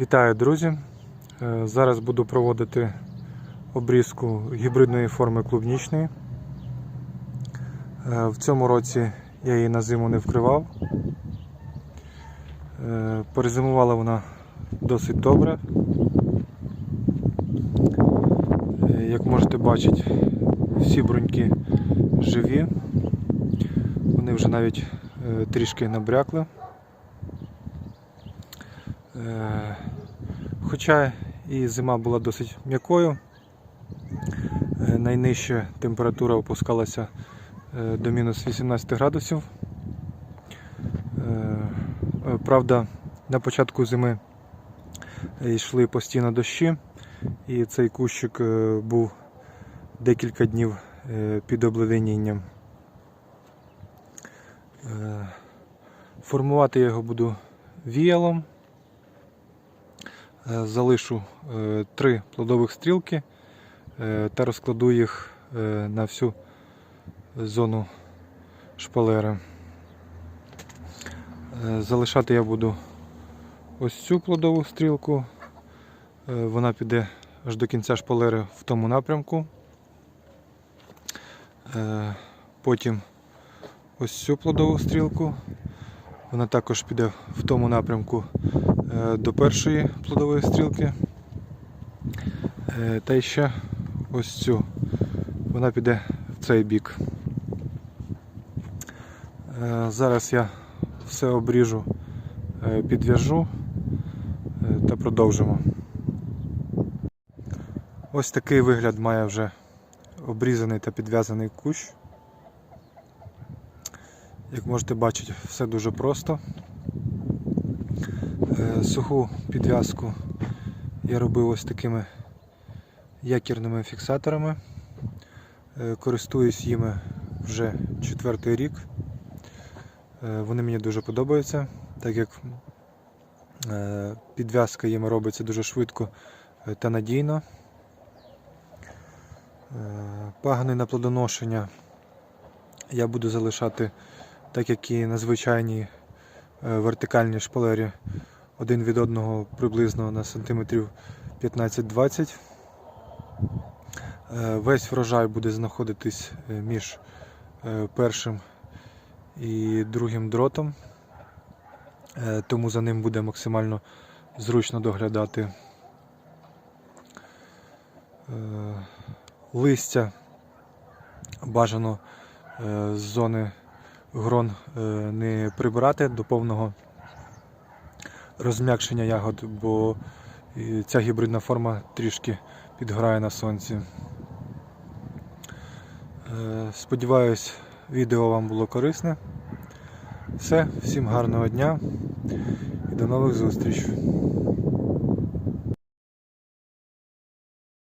Вітаю, друзі! Е, Зараз буду проводити обрізку гібридної форми клубнічної. Е, В цьому році я її на зиму не вкривав. Е, Перезимувала вона досить добре. Як можете бачити, всі бруньки живі. Вони вже навіть трішки набрякли. Е, Хоча і зима була досить м'якою, е, найнижча температура опускалася е, до мінус 18 градусів. Правда, на початку зими йшли постійно дощі, і цей кущик був декілька днів під обледенінням. Формувати я його буду віялом. Е, Залишу е, три плодових стрілки е, та розкладу їх на всю зону шпалери. Залишати я буду ось цю плодову стрілку. Вона піде аж до кінця шпалери в тому напрямку. Потім ось цю плодову стрілку. Вона також піде в тому напрямку е, до першої плодової стрілки. Е, Та ще ось цю. Вона піде в цей бік. Е, Зараз я все обріжу, підв'яжу та продовжимо. Ось такий вигляд має вже обрізаний та підв'язаний кущ. Як можете бачити, все дуже просто. Е, Суху підв'язку я робив ось такими якірними фіксаторами. Е, Користуюсь їми вже четвертий рік. Е, Вони мені дуже подобаються, так як підв'язка їм робиться дуже швидко та надійно. Пагани на плодоношення я буду залишати так як і на звичайній е, вертикальній шпалері один від одного приблизно на сантиметрів 15-20. Е, Весь врожай буде знаходитись е, між першим і другим дротом, тому за ним буде максимально зручно доглядати. Листя бажано з зони грон е, не прибирати до повного розм'якшення ягод, бо ця гібридна форма трішки підгорає на сонці. Е, Сподіваюсь, відео вам було корисне. Все, всім гарного дня і до нових зустрічей.